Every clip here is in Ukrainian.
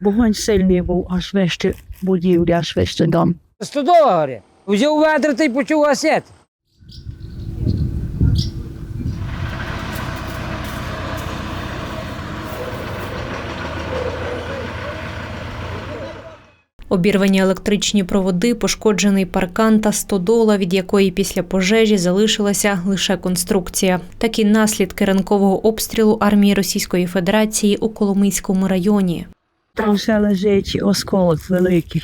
Вогонь сильний був, аж вище будівлі, аж вище дом. Стодола горить. Взяв ведра та й почав гасити. Обірвані електричні проводи, пошкоджений паркан та стодола, від якої після пожежі залишилася лише конструкція. Такі наслідки ранкового обстрілу армії Російської Федерації у Коломийському районі. Там все лежить осколок великий.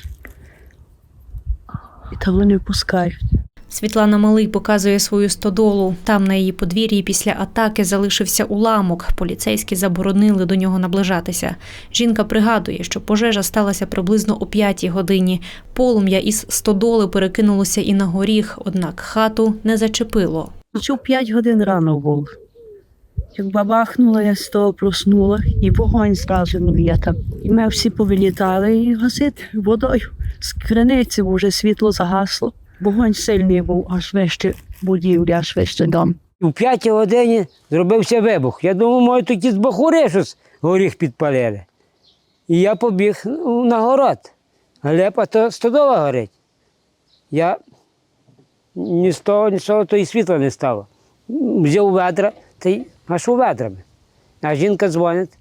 І то вони пускають. Світлана Малий показує свою стодолу. Там на її подвір'ї після атаки залишився уламок. Поліцейські заборонили до нього наближатися. Жінка пригадує, що пожежа сталася приблизно о п'ятій годині. Полум'я із стодоли перекинулося і на горіх, однак хату не зачепило. Чув п'ять годин рано був. Як бабахнула, я з того проснула, і вогонь зразу там. І ми всі повилітали і гасити водою. З криниці вже світло загасло. Вогонь сильний був, аж вище будівлі, аж вище дом. В п'ятій годині зробився вибух. Я думав, може, тут ті збахури щось горіх підпалили. І я побіг ну, на город. Глепа то стодола горить. Я ні з того, ні з того, то і світла не стало. Взяв ведра та й гашу ведрами. А жінка дзвонить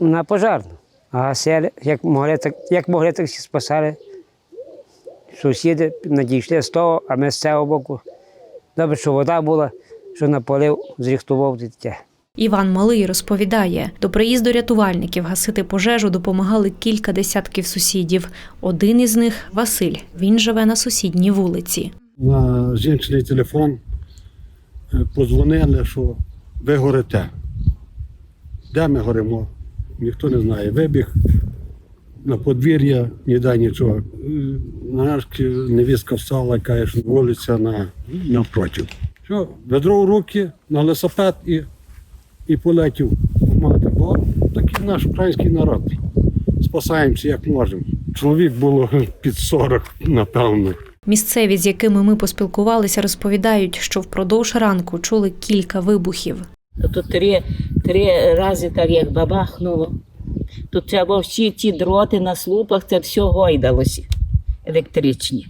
на пожарну. А гасили, як могли, так, як могли, так всі спасали. Сусіди надійшли з того, а ми з цього боку. Добре, що вода була, що напалив, зріхтував дитя. Іван Малий розповідає, до приїзду рятувальників гасити пожежу допомагали кілька десятків сусідів. Один із них Василь. Він живе на сусідній вулиці. на жіночний телефон е, подзвонили, що ви горите. Де ми горимо? Ніхто не знає. Вибіг на подвір'я, ніде нічого. Нарешті невістка встала каже, вулиця на, навпроти. Що, ведро в руки, на велосипед і, і полетів мати. Бо такий наш український народ. Спасаємося як можемо. Чоловік було під 40, напевно. Місцеві, з якими ми поспілкувалися, розповідають, що впродовж ранку чули кілька вибухів. То три, три рази так як бабахнуло. Тут треба всі ті дроти на слупах, це все гойдалося електричні.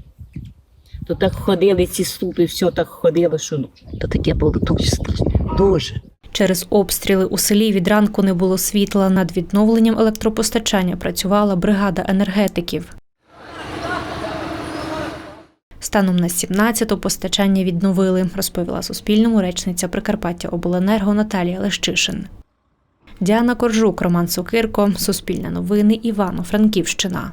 То так ходили ці слупи, все так ходило, що ну, то таке було дуже страшно. Дуже. Через обстріли у селі від ранку не було світла. Над відновленням електропостачання працювала бригада енергетиків. Станом на 17-ту постачання відновили, розповіла Суспільному речниця Прикарпаття Обленерго Наталія Лещишин. Діана Коржук, Роман Сокирко, Суспільне новини, Івано-Франківщина.